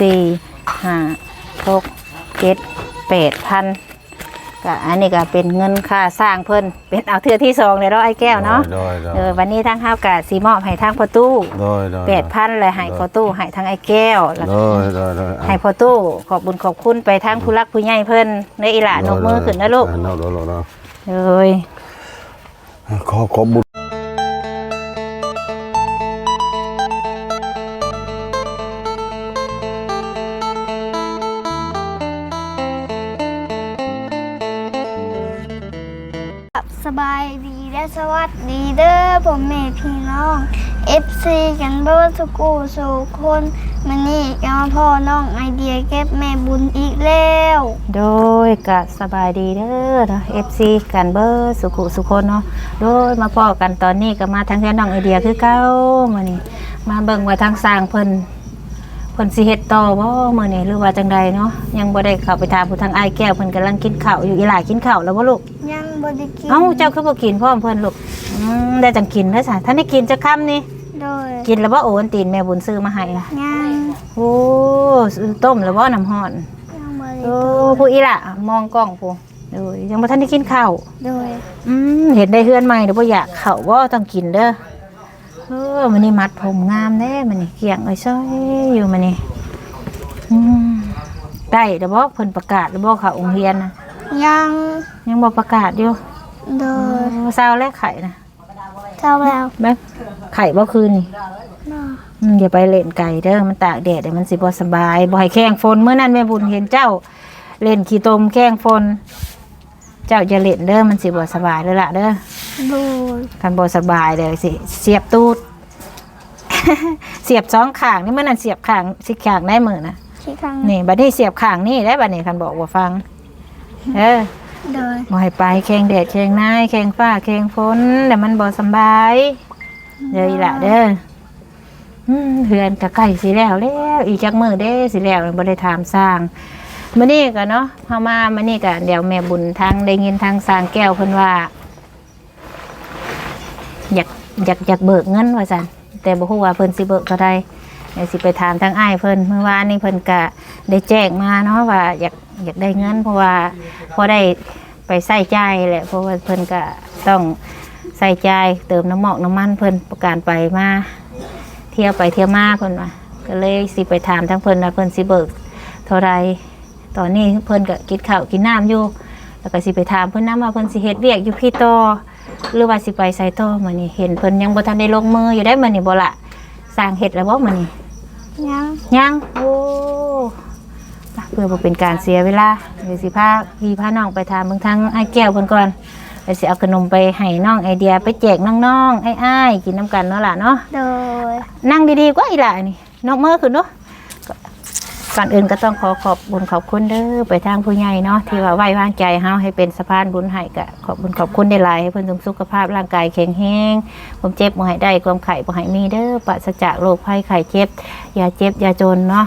สี่ห้าหกเจ็ดแปดพันก็อันนี้ก็เป็นเงินค่าสร้างเพิ่นเป็นเอาเทือที่สองเลยเนาะไอ้แก้วเนาะโดยโดยเออวันนี้ทั้งห้าวกะสีมอบให้ทางพ่อตู้โดยโดยแปดพันเลยให้พ่อตู้ให้ทางไอ้แก้วแล้วโดยโดยโดยให้พ่อตู้ขอบบุญขอบคุณไปทางผู้รักผู้ใหญ่เพิ่นในอีหลานกมือขึ้นนะลูกโดยโดยโดยโดยเอ้ยขอขอบุญครับส บายดีและสวัสดีเด้อผมแม่พี่น้อง FC กันเบิร์สุกูสู่คนมันนี่ก็มาพ่อน้องไอเดียเก็บแม่บุญอีกแล้วโดยกะสบายดีเด้อเนาะ FC กันเบอร์สุขุสุคนเนาะโดยมาพ่อกันตอนนี้ก็มาทางเพื่อนน้องไอเดียคือเก้ามานี่มาเบิ่งว่าทางสร้างเพิ่นเพิ่นสิเฮ็ดต่อบ่มื้อนี้หรือว่าจังใดเนาะยังบ่ได้เข้าไปถามผู้ทางอ้ายแก้วเพิ่นกำลังกินข้าวอยู่อีหลากินข้าวแล้วบ่ลูกยัง บไดิกินเอ้าเจ้าคือบ่กินพร้อมเพิ่นลูกอืมได้จังกินเด้อจ้ะท่านได้กินจักคำนี่โดยกินแล้วบ่โอนตีนแม่บุญซื้อมาให้ล่ะยังโอ้ซื้อต้มแล้วบ่น้ำร้อนยังบริโอ้ผู้อีหล่ะมองกล้องผู้โดยยังบ่ทันได้กินข้าว โดยอืมเห็นได้เฮือนใหม่เดี๋ยวบ่อยากเข้าบ่ต้องกินเด้อเออมันนี่มัดผมงามแน่มันนี่เกี่ยงไอ้ซ้อยอยู่มันนี่อืมได้เดี๋ยวบ่เพิ่นประกาศเดี๋ยวบ่เข้าโรงเรียนนะ ยังยังบ่ประกาศอยู่โดยโอ้เศร้าแล้วไข่นะเท่าแล้วแม่ไข่บ่คืนนี่เนาะอืมอย่าไปเล่นไก่เด้อมันตากแดดเดี๋ยวมันสิบ่สบายบ่ให้แข้งฝนเมื่อนั้นแม่บุญเห็นเจ้า เล่นขี้ตมแข้งฝนเจ้าอย่าเล่นเด้อมันสิบ่สบายเลยล่ะเด้อโดยคันบ่สบายเลยสิเสียบตูดเสียบสองข้างนี่มันนั่นเสียบข้างสิข้างได้มือนะที่ข้างนี่บัดนี้เสียบข้างนี่ได้บัดนี้คันบอกว่าฟัง เออโดยบ่ให้ไปแข้งแดดแข้งนายแข้งฟ้าแข้งฝนแต่มันบ่สำบายเด้ออีหล่ะเด้ออืมเฮือนก็ใกล้สิแล้วแล้วอีกจักมื้อเด้สิแล้วบ่ได้ถามสร้างมื้อนี้ก็เนาะเฮามามื้อนี้ก็เดี๋ยวแม่บุญทางได้ยินทางสร้างแก้วเพิ่นว่า อยากอยากอยากเบิกเงินว่าซั่นแต่บ่ฮู้ว่าเพิ่นสิเบิกเท่าใด เดี๋ยวสิไปถามทางอ้ายเพิ่นเมื่อวานนี้เพิ่นก็ได้แจ้งมาเนาะว่าอยากอยากได้เงินเพราะว่าพอได้ไปใส่ใจายแหละเพราะว่าเพิ่นก็ต้องใส่ใจายเติมน้ำหมอกน้ำมันเพิ่นประการไปมาเที่ยวไปเที่ยวมาเพิ่นว่าก็เลยสิไปถามทางเพิ่นว่าเพิ่นสิเบิกเท่าไรตอนนี้เพิ่นก็กินข้าวกินน้ำอยู่ แล้วก็สิไปถามเพิ่นนํว่าเพิ่นสิเฮ็ดเวียกอยู่พี่ต่อหรือว่าสิไปไซโตมื้อนี้เห็นเพิ่นยังบ่ทันได้ลงมืออยู่ได้มื้อนี้บ่ละสร้างเฮ็ดแล้วบ่มื้อนี้ ยังยังโอ้อะเพื่อบ่เป็นการเสียเวลาเดี๋ยวสิพาพี่พาน้องไปถามเบิ่งทางไอ้แก้วเพิ่นก่อนเดี๋ยวสิเอาขนมไปให้น้องไอเดียไปแจกน้องๆไอ้ายๆกินน้ำกันเนาะล่ะเนาะโดยนั่งดีๆกว่าอีหล่ะนี่นกมือขึ้นเนาะ ก่อนอื่นก็ต้องขอขอบบุญขอบคุณเด้อไปทางผู้ใหญ่เนาะที่ว่าไว้วางใจเฮาให้เป็นสะพานบุญให้กะขอบบุญขอบคุณได้หลายให้เพิ่นสมสุขภาพร่างกายแข็งแรงความเจ็บบ่ให้ได้ความไข้บ่ให้มีเด้อปราศจากโรคภัยไข้เจ็บอย่าเจ็บอย่าจนเนาะ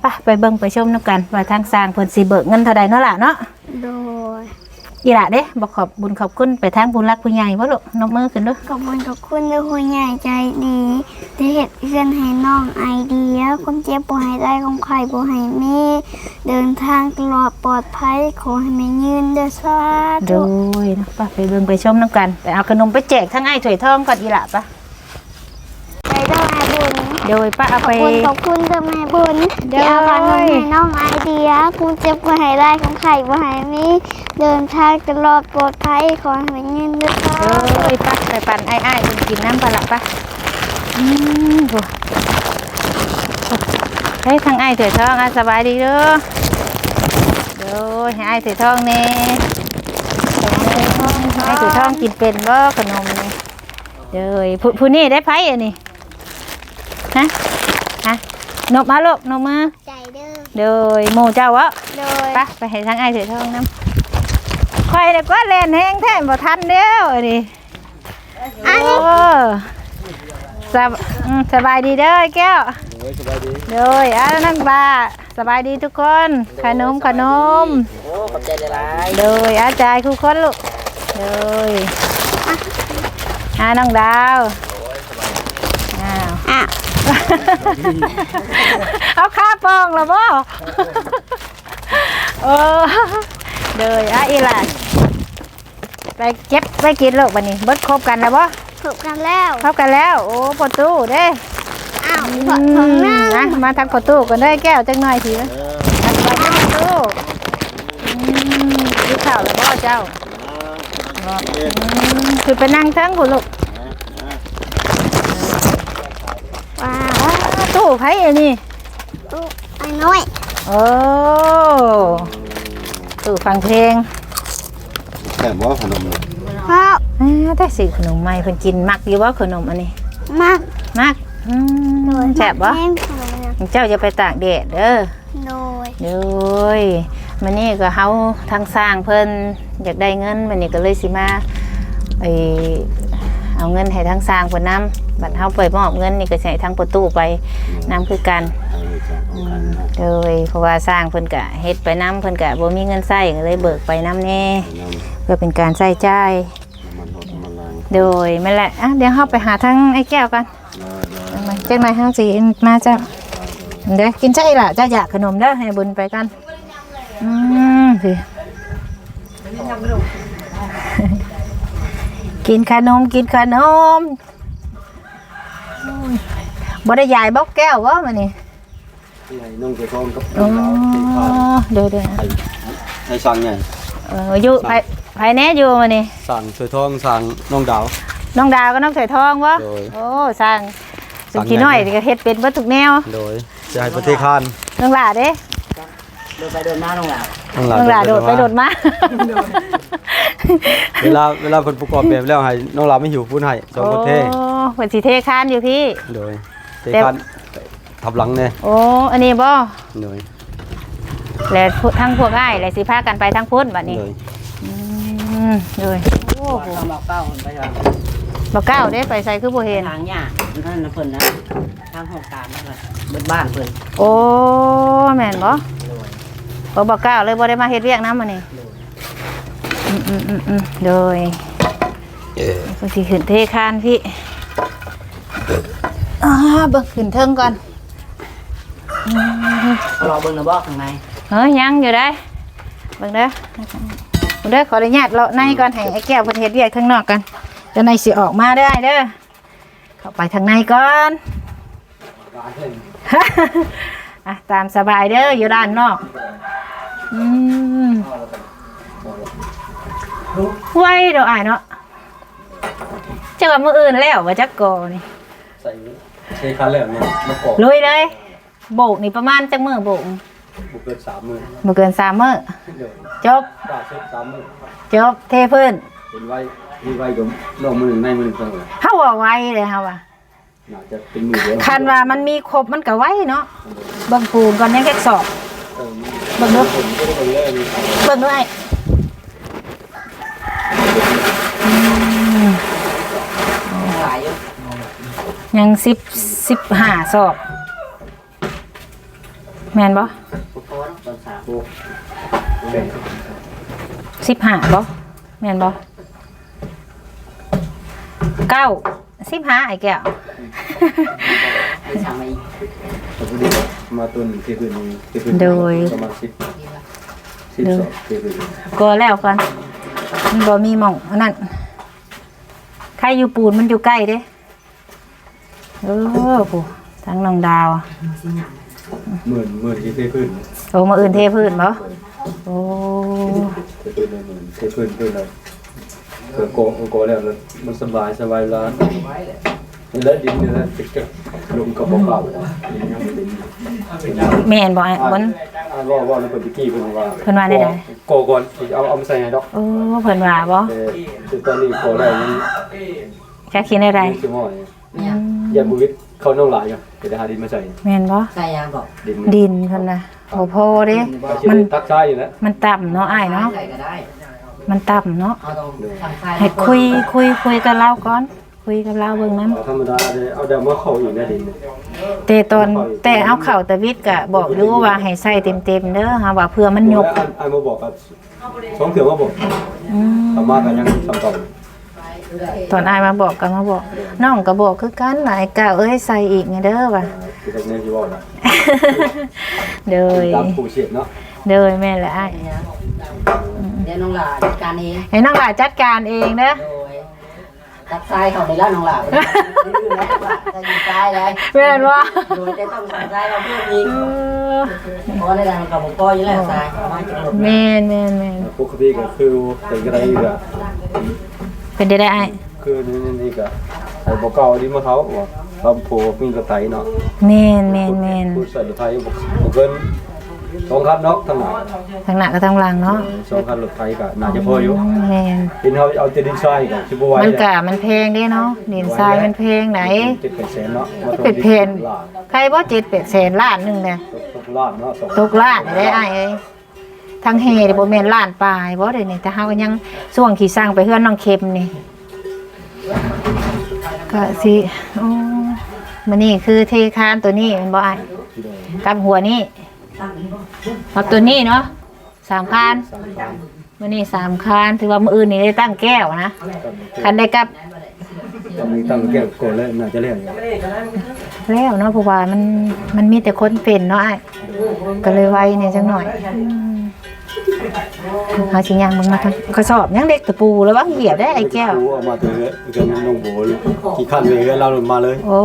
ไปไปเบิ่งไปชมนํกันว่าทางสร้างเพิ่นสิเบิกเงินเท่าใดเนาะล่ะเนาะโดย อีหละเด้บอกขอบบุญขอบคุณไปทางผู้รักผู้ใหญ่บ่ลูกนกมือขึ้นด้อขอบคุณขอบคุณด้วยคุณใหญ่ใจดีที่เห็ดเพื่อนให้น้องไอเดียคนเจ็บบ่ให้ได้คนไข้บ่ให้มีเดินทางตลอดปลอดภัยขอให้แม่ยืนเด้อสาโดยนะไปไปเบิ่งไปชมนํกันไปเอาขนมไปแจกทั้งไอ้ถวยทองก่อนอีหละปะไปด้อแม่บุญ โดยป้าเอาขอไป บคุณขอบคุณเด้อแม่บุญเด้อที่เอาขนมให้น้องไอเดียคุณเจ็บบ่ให้ได้คนไข้บ่ให้มีเดินทางตลอดปลอดภัยขอให้แม่ยืนเด้อสาโดธุยป้าไปปั่นไอ้ไอ้เป็นกินน้ำปลาละป้าอืมโหเฮ้ยทางไอ้เถื่อทองอะสบายดีเด้อโดยให้ไอ้เถื่อทองเน่ไอ้เถื่อทองกินเป็นบ่ขนมนี่เด้อผู้ผู้นี่ได้ไผอันนี้ ฮะฮะนกมาลูกนกมาใจเด้อโดยหมู่เจ้าวะโดยไปไปให้ทางไอ้เถือทองน้ำคอยเด็กว่าเล่นแห้งแท้บ่ทันเด้วอันนี้โอ้สบอืมสบายดีเด้อไอ้แก้วโดยอ้าวนั่งบาสบายดีทุกคนขนมขนมโอ้ขอบใจหลายโดยอาจารย์ทุกคนลูกโดยอะอ่าน้องดาวอ้าวอะ เอาค่าปองแล้วบ่เออเดยอะอีหล่ะไปเก็บไปกินลูกบัดนี้เบิดครบกันแล้วบ่ถูกกันแล้วครบกันแล้ว โอ้ประตูเด้อ้าวอืพอของหน้ามนะมาทางประตูกันได้อแก้วจังหน่อยทีนะทางไปทางประตูอืมกินข้าวแล้วบ่เจ้าบ่อืมคือไปนั่งทั้งคุณลูก ว้า อ๋อตู้ ไผอันนี้ตู้ไอ้น้อยโอ้ตู้ฟังเพลงแต่บ่ขนมเลยพ่ออ่าแต่สิขนมใหม่เพิ่นกินมักอยู่ว่าขนมอันนี้มากมักอืมแซ่บบ่แห้งขนาดนั้นเจ้าจะไปตากแดดเด้อ โดยโดยมันนี่ก็เฮาทางสร้างเพิ่นอยากได้เงินมันนี่ก็เลยสิมาไอ เอาเงินให้ทางสร้างเพิ่นนํบัดเฮาไปมอบเงินนี่ก็สิให้ทางประตูไปนํคือกันเอาเลยจ้ะเอากันนะโดยเพราะว่าสร้างเพิ่นก็เฮ็ดไปนํเพิ่นก็บ่มีเงินใช้ก็เลยเบิกไปนํแน่น้เพื่อเป็นการใช้จ่ายำมันหดมันแรงโดยแม่นแหละอะเดี๋ยวเฮาไปหาทางไอ้แก้วกันได้ได้มาเจ้ามาเฮาสิมาจ้ะเด้อกินใช่ล่ะเจ้าอยากขนมเด้อให้บุญไปกันอืมสิ กินขนมกินขนมโอ้ยบ่ได้ยายบอกแก้ววะมันนี่ที่ให้น้องจะท้องกับอ๋อเดี๋ยวเดี๋ยวให้สั่งไงเอออยู่ภายภายแน่อยู่มันนี่สั่งสวยท้องสั่งน้องดาว น้องดาวก็น้องใส่ทองวะโดย โอ้สร้างสุกี้น้อยนี่ก็เฮ็ดเป็นเบิดทุกแนวโดยจะให้ประเทศคานน้องหลาเด้ เดินไปเดินมาลงหลังน้องน้องหลาโดดไปโดดมาเวลาเวลาคนประกอบแบบแล้วให้น้องหลาไม่หิวพูดให้สองประเทศโอ้เหมือนสีเทคานอยู่พี่โดยเทคานทับหลังเนี่ยโอ้อันนี้บ่โดยแล้วพวกทั้งพวกอ้ายแล้วสิพากันไปทั้งพุ่นบัดนี้โดยอืมโดยโอ้โหทางบอกเก้าคนไปทางบ่ก้าวเด้ไปใส่คือบ่เห็นทางหญ้านั่นนะเพิ่นนะทางห้องการนั่นแหละเบิดบ้านเพิ่นโอ้แม่นบ่ บ่บ่ก้าวเลยบ่ได้มาเฮ็ดเวียกนำมื้อนี้อืมอืมอืมอืมโดยเพิ่นสิขึ้นเทคานพี่อ่าเบิ่งขึ้นเทิงก่อนรอเบิ่งนะบอกข้างในเฮ้ยยังอยู่ได้เบิ่งเด้อเบิ่งเด้อขออนุญาตเลาะในก่อนให้ไอ้แก้วเพิ่นเฮ็ดเวียกข้างนอกกันเดี๋ยวในสิออกมาได้เด้อเข้าไปทางในก่อนอะตามสบายเด้ออยู่ด้านนอก อืมไว้เดี๋ยวอ่านเนาะเจะกับมืออื่นแล้วว่าจักโกนี่ใส่เทคานแล้วเนี่ยมาปอกลุยเลย โบกนี่ประมาณจักมือโบกบุกเกินสามมือบ่เกินสามมือเดี๋ยวจบป้าเช็ดสามมือจบเทพื้นเป็นไว้มีไว้ดมลองมือหนึ่งในมือหนึ่งเท่าไหร่เฮาว่าไว้เลยเฮาว่าน่าจะเป็นมือเดียวคันว่ามันมีครบมันก็ไว้เนาะเบิ่งปูนก่อนยังแค่สอบเออ เบิ่งด้อผมก็ได้เลยเบิ่งด้วยยังสิบสิบห้าสอบแมนบ่พวกเขาตอสิบห้าบ่แมนบ่เก้าสิบห้าไอ้แก้ว ม่ทำไมแต่พอดีมาตัวหนึ่งที่คืนนึงที่คืนโดย ประมาณสิบสิบสองที่คืนก็แล้วกันมันบ่มีหม่องอันนั้นใครอยู่ปูนมันอยู่ใกล้เด้เออผู้ทางน้องดาวหมื่นหมื่นที่ที่คืนโอ้มาอื่นเทพื้นบ่โอ้ที่คืนเลยหมื่นที่คืนคืนเลยเออโกโกแล้วแล้วมันสบายสบายร้าน นี่แหละดินนี่แหละติดกับลมกับเปล่าๆนะดินยังไม่ดินแม่นบ่ไอ้บนอ่าว่าว่าในคนตะกี้เพิ่นว่าเพิ่นว่าได้ใดโกก่อนสิเอาเอามาใส่ให้ดอกโอ้เพิ่นว่าบ่แต่คือตอนนี้โกได้มันจะคิดได้ใดมีสิหม้อยเนี่ยยาบุวิทเขาน้องหลายอยู่เดี๋ยวจะหาดินมาใส่แม่นบ่ใส่ยางบอกดินดินเพิ่นน่ะโอ้พอเด้มัมันนตักซ้ายอยู่แล้วมันต่ำเนาะอ้ายเนาะใส่ก็ได้มันต่ำเนาะเอาตรงทางซ้ายให้คุยคุยคุยกับเราก่อน คุยกับเราเบิ่งนํเอาธรรมดาเลยเอาเดามาเข้าอีกนะดินแต่ตอนแต่เอาเข้าตะวิดก็บอกอยู่ว่าให้ใส่เต็มๆเด้อหาว่าเพื่อมันยกไอ้มาบอกกับสองเถื่อมาบอกอืมทำมากันยังสำต่อตอนอายมาบอกก็มาบอกน้องก็บอกคือกันหลายกะเอ้ยใส่อีกไงเด้อว่ะคือตรงนี้ที่ว่านะเดยตามผู้เสียเนาะเดยแม่นแหละอ้ายเดี๋ยวน้องหลาจัดการเองให้น้องหลาจัดการเองเด้อ โด ยตัดทรายเขาได้แล้วน้องหลาไปลืมแล้วว่าจะยิงทรายเลยแม่นว่าโดยจะต้องใส่ทรายเราเพิ่มอีกเออเพราะในทางกับผมก็อยู่แล้วทรายมาจากหลบแม่นแม่นแม่นปกติก็คือเป็นกระไรก็เป็นได้ได้อ้ายคือนี่นี่ก็ไอ้บ่เก่าดีมาเขาว่าลำโพมีรถไถเนาะแม่นแม่นแม่นผู้ใส่รถไถบ่บ่เกิน สองคันเนาะทั้งหลายทางหน้ากับทางหลังเนาะสองคันรถไถก็น่าจะพออยู่แม่นเป็นเฮาเอาแต่ดินทรายก็สิบ่ไหวมันกะมันแพงเด้เนาะดินทรายมันแพงไหนเจ็ดแปดแสนเนาะมาเป็นเพนใครบ่เจ็ดเป็ดแสนล้านหนึงเนี่ยตกล้านเนาะสองตกล้านได้อ้ายเอ้ยทางเฮนี่บ่แม่นล้านปลายบ่เด้นี่แต่เฮาก็ยังช่วงที่สร้างไปเฮือนน้องเข็มนี่ก็สิโอ้มันนี่คือเทคานตัวนี้แมันบ่อ้ายที่โดนกับหัวนี่ เอาตัวนี้เนาะสามคานสามคันมื้อนี้สามคานถือว่ามื้ออื่นนี่ได้ตั้งแก้วนะคันได้กับต้องมีตั้งแก้วโกนเลยน่าจะเลี้ยงอยู่แล้วเนาะเพราะว่ามันมันมีแต่คนเป็นเนาะอ้ายก็เลยไวเนี่ยจังหน่อย หาสิยังมึงมาทำกระสอบยังเด็กตะปูแล้วว่าเหยียบได้ไอ้แก้วกูเอามาตัวเอ้ยเกินน้องโบเลยกี่คันเลยเราลงมาเลยโอ้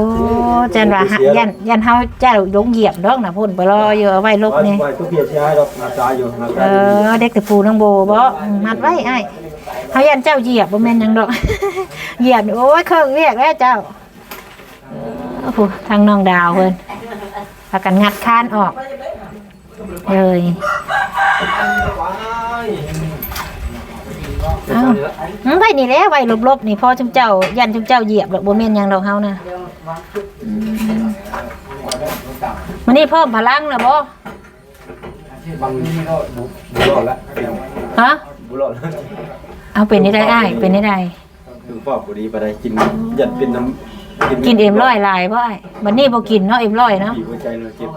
จันว่าหายันยันเฮาเจ้ายงเหยียบดอกนะพุ่นไปรออยู่เอาไว้ลบนี่ ไว้ทุกเพียรใช้ดอกนาตาอยู่นาเอตาอเด็กตะปูน้องโบบ่มัดไว้อ้ายเฮายันเจ้าเหยียบบ่แม่นหยังดอก เหยียบนี่โอ้ยเครื่องเรียกแล้วเจ้าโอ้โหทางน้องดาวเพิ่นพากันงัดคานออกเลย เอ้าอืมไว้นี่แหละไว้ลบๆนี่พอจุมเจ้า ยันจุมเจ้าเหยียบดอกบ่แม่นหยังดอกเฮานะมันนี่เพิ่มพลังนะบ่บางทีก็บุรอดละฮะบุรอดละเอาเป็นได้ได้เป็นได้ได้ถึงพ่อบุรีไปได้กินยัดเป็นน้ำกินเอ็มร้อยหลายบ่ไอ้บัดนี้บ่กินเนาะเอ็มร้อยเนาะ ดีหัวใจเลยเจ็บ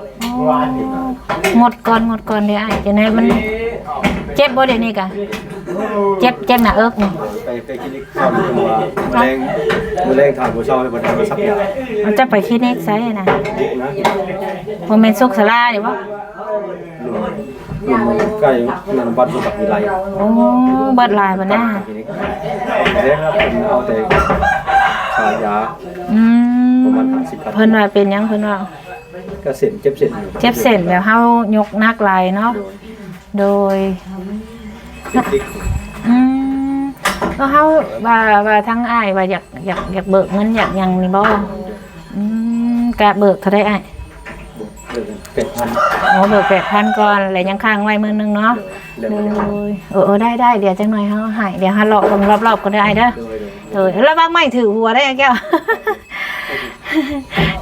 หมดก่อนหมดก่อนเด้อไอ้จังได๋มันเจ็บบ่เดี๋ยวนี้กะเจ็บเจ็บหน้าเอิกนี่ไปไปกินอีกข้าวตัวแมลงแมลงทานหัวชอบให้บรรดาสับยามันจะไปคลินิกไสน่ะนะบ่แม่นสุขศาลาเด้บ่รวมใกล้นันบัตรสุขวิไลโอ้เบิดหลายบ่น่ะทีนี้เรียกครับผมเอาแต่ขายาอืมประมาณ50ครับเพิ่นว่าเป็นหยังเพิ่นว่า ก็เส้นเจ็บเส้นอยู่เจ็บเส้นแบบเฮายกนักลายเนาะโดยติ๊กอืมแล้วเขาว่าว่าทั้งอ้ายว่าอยากอยากอยากเบิกเงินอยากหยังนี่บ่อืมกะเบิกเท่าได้อ้ายเป็ดพันอ๋อเบิกแปดพันก่อนแล้วยังค้างไว้มื้อนึงเนาะโดยเออเออได้ได้เดี๋ยวจังหน่อยเฮาให้เดี๋ยวหาเลาะกันรอบๆก็ได้เด้อโดยเออแล้วบางไม่ถือหัวได้แก้ว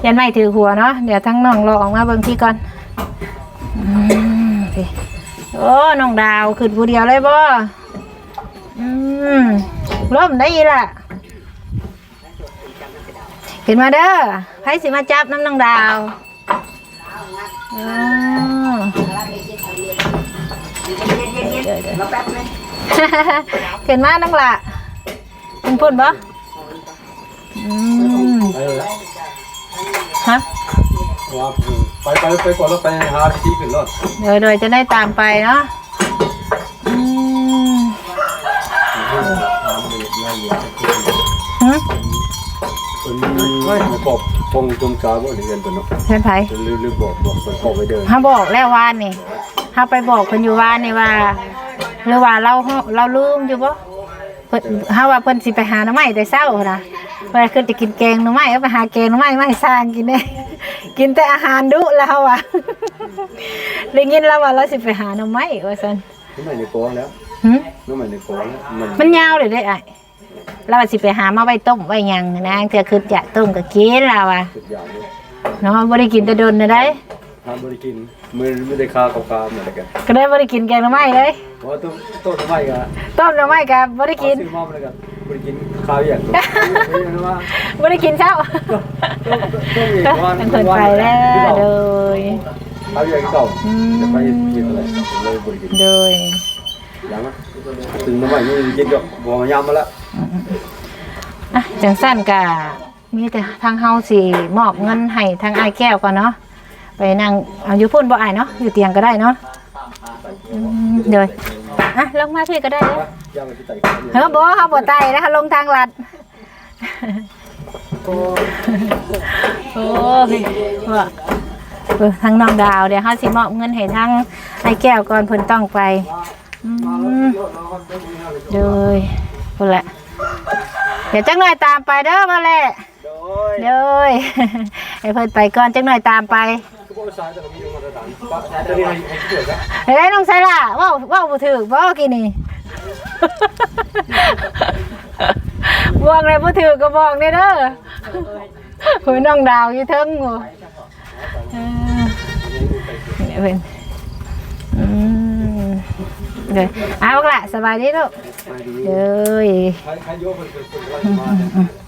ยันไม่ถือหัวเนาะเดี๋ยวทั้งน้องรอออกมาเบิ่งที่ก่อนอืมโอเคโอ้น้องดาวขึ้นผู้เดียวเลยบ่อืมร่มได้อีล่ะขึ้นมาเด้อไผสิมาจับน้ำน้องดาวอ๋อเดี๋ยวเดี๋ยวขึ้นมาน้องละเป็นพุ่นบ่อืมเลย ฮะว่าไปไปไปก่อนแล้วไปหาพิธีขึ้นรถเดี๋ยวเดี๋ยวจะได้ตามไปเนาะอืมหึคนไม่บอกพงจมกาบ่ถึงเงินตัวเนาะเพื่อนไผลืมลืมบอกบอกคนบอกไปเดินเขาบอกแล้ววานนี่เขาไปบอกคนอยู่วานนี่ว่า หรือว่าเราเราลืมอยู่บ่เพิ่นเฮาว่าเพิ่นสิไปหาหน่อไม้แต่เช้านะ เวลาขึ้นจะกินแกงหน่อไม้ก็ไปหาแกงหน่อไม้มาให้สร้างกินเด้กินแต่อาหารดุแล้วอะเลยยินแล้วว่าเราสิไปหาหน่อไม้ว่าซั่นน้ำใหม่ในโกแล้วหึน้ำใหม่ในโกแล้วมันมันยาวเลยได้ไอ้เราว่าสิไปหามาไว้ต้มไว้หยังนะเถื่อคือจะต้มก็กินแล้วอะสุดยอดเลยเนาะบ่ได้กินแต่โดนนะได้ทำบริกินมือไม่ได้คากับกาเหมือนกันก็ได้บ่ได้กินแกงหน่อไม้เลยเพราะต้นต้นไม้ก็ต้มหน่อไม้ก็บ่ได้กินซื้อมาเหมือนกัน บริกินข้าวอย่างตัวนี่ว่าบ่ได้กินเช้าต้มต้มเป็นคนไปแล้วโดยข้าวอย่างเก่าจะไปกินอะไรเลยบริกินโดยยังนะถึงน้ำใหม่ยังกินก็บัวยามมาแล้วอะจังสั้นกะมีแต่ทางเฮาสิมอบเงินให้ทางอ้ายแก้วก่อนเนาะไปนั่งเอาอยู่พุ่นบ่อ้ายเนาะอยู่เตียงก็ได้เนาะ อืมเดี๋ยวอะลงมาพี่ก็ได้เด้อยังไม่ได้เฮ้อบ่เฮาบ่ไต่นะคะลงทางลัดโอ้ยว่าเออทางน้องดาวเดี๋ยวเฮาสิมอบเงินให้ทางไอ้แก้วก่อนเพิ่นต้องไปอืมเด้อพุ่นแหละเดี๋ยวจังหน่อยตามไปเด้อมาแหละโดยเด้อให้เพิ่นไปก่อนจังหน่อยตามไป ก็บอกสายแต่ก็มีมาตรฐานป้าจะได้ให้เกิดนะเฮ้ยน้องไซล่ะเว้าเว้าบ่ถูกบ่กินนี่บอกเลยบ่ถูกก็บอกเด้อเด้อโอ้ยน้องดาวอยู่เทิงโอ้เออเนี่ยเพิ่นอืมเด้อเอาบักละสบายดีลูกเด้อใครใครโยกคนเป็นคนไล่มา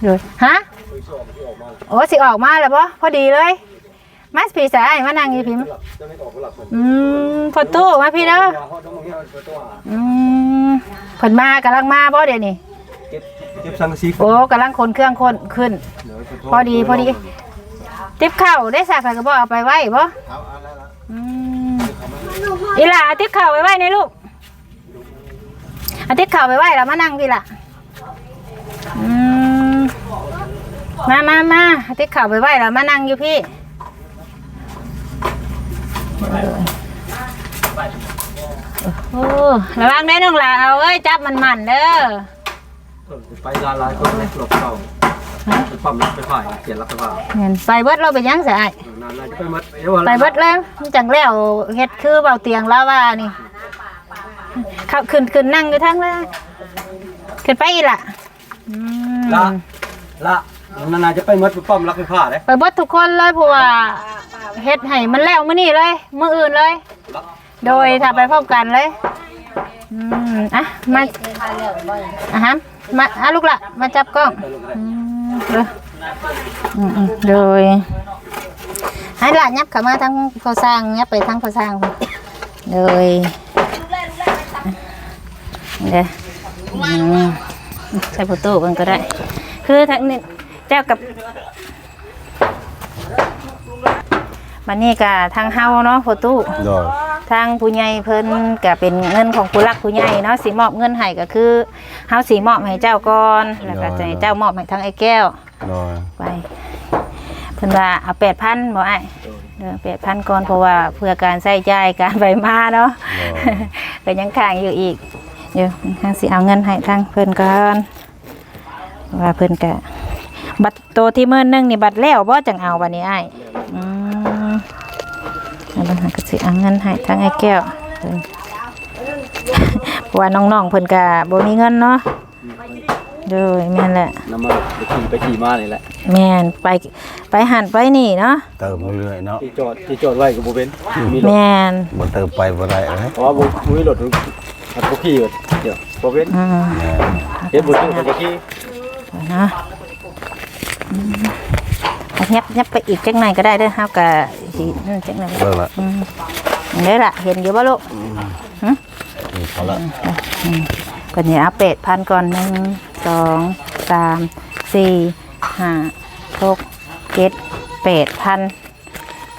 เด้อฮะเคยสอบที่ออกมาโอ้สิออกมาแล้วบ่พอดีเลย มาพี่สายมานั่งอยู่พิมพ์จะไม่ออกหลักคนอืมพอตู้มาพี่เด้อเขาต้องมาเงี้ยมันตัวอืมเพิ่นมากำลังมาบ่เดี๋ยวนี้เก็บเก็บสังกะสีโอ้กำลังคนเครื่องคนขึ้น พอดีพอดีติ๊บเข่าได้สักไปก็บ่เอาไปไว้บ่อืมอีหล่าเอาติ๊บเข่าไปไว้ในลูกเอาติ๊บเข่าไปไว้แล้วมานั่งพี่ล่ะอืมมามามาเอาติ๊บเข่าไปไว้แล้วมานั่งอยู่พี่ โอ้ระวังได้น้องหลาเอาเอ้ยจับมันมันๆเด้อไปลาลายคนหลบเก่าไปปั๊มรักไปฝ่ายเขียนรักไปฝ่ายเห็นไปเบิดเราไปยังสายนานๆจะไปมัดเดี๋ยวไปเบิดแล้วมันจังแล้วเฮ็ดคือเบาเตียงแล้วว่านี่ขับขึ้นขึ้นนั่งอยู่ทั้งแล้วขึ้นไปอีกล่ะอืมละละนานๆจะไปมัดไปปั๊มรักไปฝ่ายเลยไปเบิดทุกคนเลยเพราะว่า เฮ็ดให้มันแล้วมื้อนี้เลย มื้ออื่นเลย โดยถ้าไปพร้อมกันเลย อืมอะมาอะฮะมาอะลูกละมาจับกล้องอืมเด้ออืมอืมโดยให้หลานยับเข้ามาทางพอสร้างยับไปทางพอสร้างโดยเด้ออืมใส่โฟโต้กันก็ได้ คือทางนี้เจ้ากับ บันนี้กับทางเฮาเนาะโฟโต้โดยทางผู้ใหญ่เพิ่นก็เป็นเงินของผู้รักผู้ใหญ่เนาะสิมอบเงินให้ก็คือเฮาสิมอบให้เจ้าก่อนแล้วก็จะให้เจ้ามอบให้ทางไอ้แก้วโดยไปเพิ่นว่าเอา8,000บ่อ้ายเด้อ8,000ก่อนเพราะว่าเพื่อการใช้จ่ายการไปมาเนาะก็ยังค้างอยู่อีกเดี๋ยวทางสิเอาเงินให้ทางเพิ่นก่อนว่าเพิ่นก็บัตรโตที่มื้อนึงนี่บัตรแล้วบ่จังเอาบัดนี้อ้ายอืม แล้วเพิ่นหาก็สิเอาเงินให้ทางไอ้แก้วเพิ่นเพราะว่าน้องๆเพิ่นก็บ่มีเงินเนาะเด้อแม่นแหละน้ำมันไปขี่ไปขี่มานี่แหละแม่นไปไปหันไปนี่เนาะเติมเรื่อยๆเนาะที่จอดที่จอดไว้กับโบเป็นมีรถแม่นบ่เติมไปบ่ได้เลยเพราะว่าโบมีรถอัดพวกขี่เดี๋ยวโบเป็นอืมเฮ็ดบุญที่มันจะขี่เนาะอืมเอายับยับไปอีกจังหน่อยก็ได้เด้อเฮาก็ สินั่นจังหน่อยเลิกละอืมเด้อล่ะเห็นอยู่บ่ลูกนี่พอละก็นี่เอาเป็ดพันก่อนหนึ่งสองสามสี่ห้าหกเจ็ดแปดพัน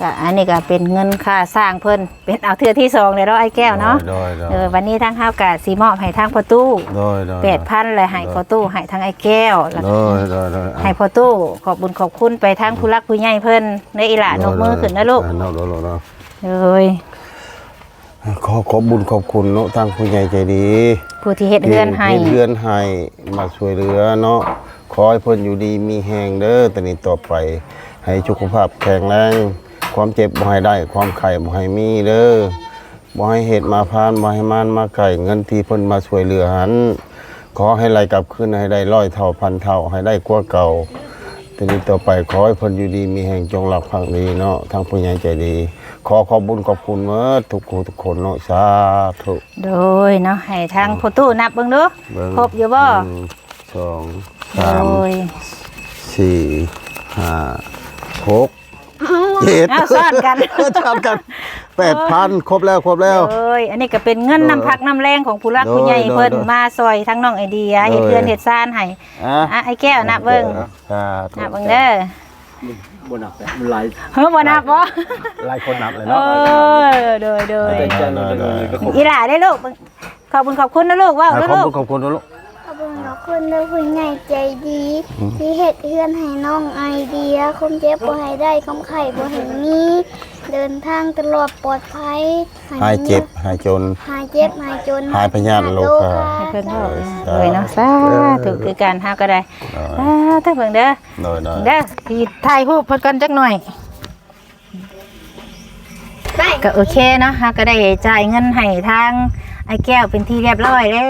ก็อันนี้ก็เป็นเงินค่าสร้างเพิ่นเป็นเอาเทือที่สองเลยเนาะไอ้แก้วเนาะโดยโดยเออวันนี้ทางข้าวกะสีมอบให้ทางพอตู้โดยโดยแปดพันเลยให้พอตู้ให้ทางไอ้แก้วแล้วโดยโดยโดยให้พอตู้ขอบบุญขอบคุณไปทางผู้รักผู้ใหญ่เพิ่นในอีหลานกมือขึ้นนะลูกโดยโดยโดยโดยเลยขอขอบบุญขอบคุณเนาะทางผู้ใหญ่ใจดีผู้ที่เฮ็ดเฮือนให้ฮ็ดเฮือนให้มาช่วยเหลือเนาะขอให้เพิ่นอยู่ดีมีแฮงเด้อแต่นี้ต่อไป ให้สุขภาพแข็งแรง ความเจ็บบ่ให้ได้ ความไข้บ่ให้มีเด้อบ่ให้เหตุมาพานบ่ให้มานมาไก่เงินที่เพิ่นมาช่วยเหลือหันขอให้ไหลกลับคืนให้ได้ร้อยเท่าพันเท่าให้ได้กว่าเก่าแต่นี้ต่อไปขอให้เพิ่นอยู่ดีมีแห่งจงรักภักดีเนาะทางผู้ใหญ่ใจดี ขอขอบบุญขอบคุณเมื่อทุกผู้ทุกคนเนาะสาธุโดยเนาะให้ทางพอตู้นับเบิ่งดูเบิ่งครบอยู่บ่หนึ่งสองโดสามยสี่ห้าหก เจ็ดเอาซ่อนกัน ซ่อนกันแปดพันครบแล้วครบแล้ว เอ้ยอันนี้ก็เป็นเงินโดยน้ำพักน้ำแรงของผู้รักโดยผู้ใหญ่เพิ่นโดยมาซอยทั้งน้องไอเดียเฮ็ดโดยเพื่อนเฮ็ดซ่านให้อะอะไอ้แก้วนับเบิ่งอ่านับเบิ่งเด้อบ่หนักแต่มันหลายเฮ้ยบ่นับบ่หลายคนนับเลยเอเนาะอโดยโดยแต่จันเราเลยก็ครบอีหล่าได้ลูกเบิ่งขอบคุณขอบคุณนะลูกว้าวอะนะขอบลูคุกณขอบคุณนะลูก ขอบคุณขอบคุณด้วยผู้ใหญ่ใจดี ที่เฮ็ดเฮือนให้น้องไอเดียคมเจ็บบ่ให้ได้คมไข่บ่ให้มีเดินทางตลอดปลอดภัยให้หายเจ็บหายจนหายเจ็บหายจนหายพยาธิโรคาให้เพิ่นเฮาเออเลยเนาะสาธุคือการเฮาก็ได้สาธุเบิ่งเด้อหน่อยหน่อยเด้อที่ถ่ายรูปเพิ่นกันจักหน่อยได้ก็โอเคเนาะฮะก็ได้จ่ายเงินให้ทางไอ้แก้วเป็นที่เรียบร้อยแล้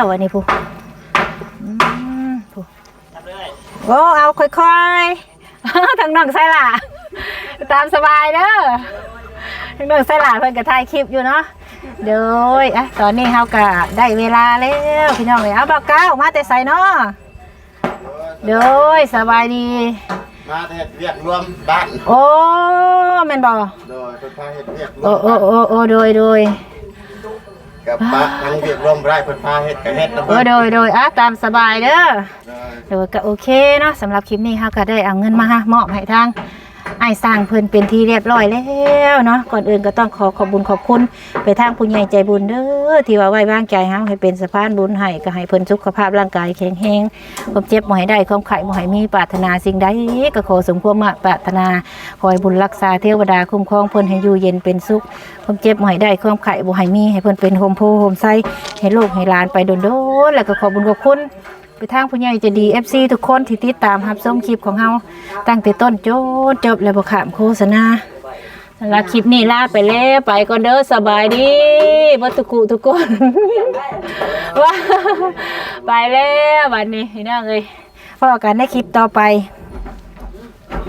ววันนี้ผู้อืมผู้ โอ้เอาค่อยๆทางน้องไซล่ะ ตามสบายเด้อทางน้องไซล่ะเพิ่นก็ถ่ายคลิปอยู่เนาะเดี๋ยวอะตอนนี้เฮาก็ได้เวลาแล้วพี่น้องเลยเอาบอกก้าวมาแต่ใส่เนาะเดี๋ยวสบายดี มาเฮ็ดเวียกรวมบ้านโอ้แม่นบ่โดยเพิ่นพาเฮ็ดเวียกรวโอ้มโอ้โอ้โอ้โดยโดย กับปะทั้งเวียกรวมไร่เพิ่นพาเฮ็ดก็เฮ็ดนะเออโดยโดยอะตามสบายเด้อเดี๋ยวก็โอเคเนาะสำหรับคลิปนี้เฮาก็ได้เอาเงินมาฮะมอบให้ทาง ไอ้สร้างเพิ่นเป็นที่เรียบร้อยแล้วเนาะก่อนอื่นก็ต้องขอขอบบุญขอบคุณไปทางผู้ใหญ่ใจบุญเด้อที่ว่าไว้วางใจเฮาให้เป็นสะพานบุญให้ก็ให้เพิ่นสุขภาพร่างกายแข็งแรงความเจ็บบ่ให้ได้ความไข้บ่ให้มีปรารถนาสิ่งใดก็ขอสมความปรารถนาขอให้บุญรักษาเทวดาคุ้มครองเพิ่นให้อยู่เย็นเป็นสุขความเจ็บบ่ให้ได้ความไข้บ่ให้มีให้เพิ่นเป็นโฮมโพโฮมไซให้ลูกให้หลานไปโดนๆแล้วก็ขอบุญขอบคุณ ไปทางผู้ใหญ่จะดี FC ทุกคนที่ติดตามรับชมคลิปของเฮาตั้งแต่ต้นจนจบแล้วบ่ขามโฆษณาสำหรับคลิปนี้ลาไปแล้วไปก็เด้อสบายดีบ่ทุกุทุกคนว้าไปแล้วบัดนี้พี่น้องเอ้ยพบกันในคลิปต่อไป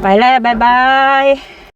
ไปแล้วบ๊ายบาย